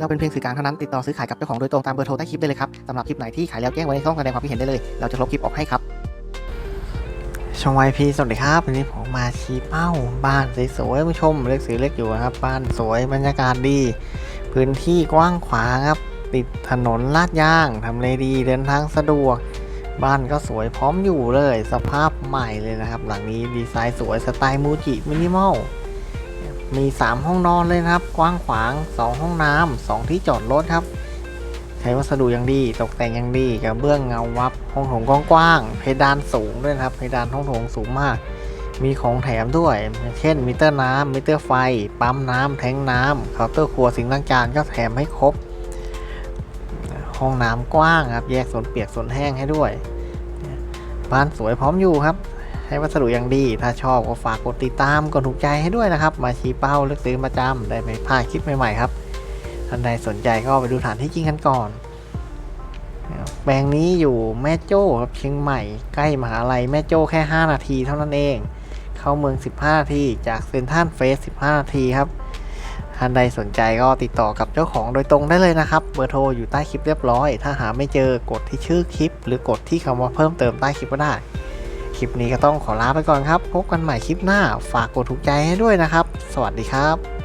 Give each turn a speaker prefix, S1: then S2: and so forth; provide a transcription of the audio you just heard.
S1: เราเป็นเพียงสื่อกลางเท่านั้นติดต่อซื้อขายกับเจ้าของโดยตรงตามเบอร์โทรใต้คลิปได้เลยครับสำหรับคลิปไหนที่ขายแล้วแจ้งไว้ในช่องแสดงความคิดเห็นได้เลย เราจะลบคลิปออกให้ครับ
S2: ชมวายพีสวัสดีครับวันนี้ผมมาชี้เป้าบ้านสวยๆผู้ชมเล็กสีเล็กอยู่นะครับบ้านสวยบรรยากาศดี พื้นที่กว้างขวางครับ ติดถนนลาดยางทำเลดีเดินทางสะดวก บ้านก็สวยพร้อมอยู่เลย สภาพใหม่เลยนะครับ หลังนี้ดีไซน์สวยสไตล์มูจิมินิมอล มี 3 ห้องนอนเลยนะครับ กว้างขวาง 2 ห้องน้ำ2ที่จอดรถครับ ใช้วัสดุอย่างดี ตกแต่งอย่างดีกระเบื้องเงาวับ ห้องโถงกว้างๆเพดานสูงด้วยนะครับ เพดานห้องโถงสูงมาก มีของแถมด้วย เช่น มิเตอร์น้ำมิเตอร์ไฟ ปั๊มน้ำแทงน้ำเคาน์เตอร์ครัวสิ่งต่างจานก็แถมให้ครบ ห้องน้ำกว้างครับ แยกส่วนเปียกส่วนแห้งให้ด้วย บ้านสวยพร้อมอยู่ครับ ให้วัสดุอย่างดี ถ้าชอบก็ฝากกดติดตามกดถูกใจให้ด้วยนะครับ มาชี้เป้าเลือกซื้อประจำได้ไม่พลาดคลิปใหม่ๆครับท่านใดสนใจก็ไปดูฐานที่จริงกันก่อน แปลงนี้อยู่แม่โจ้ครับเชียงใหม่ ใกล้มหาลัยแม่โจ้แค่ 5 นาทีเท่านั้นเอง เข้าเมือง 15 นาที จากเซนทรัลเฟส 15 นาทีครับท่านใดสนใจก็ติดต่อกับเจ้าของโดยตรงได้เลยนะครับ เบอร์โทรอยู่ใต้คลิปเรียบร้อย ถ้าหาไม่เจอกดที่ชื่อคลิป หรือกดที่คำว่าเพิ่มเติมใต้คลิปก็ได้ ลิปนี้ก็ต้องขอลาไปก่อนครับ พบกันใหม่คลิปหน้า ฝากกดถูกใจให้ด้วยนะครับ สวัสดีครับ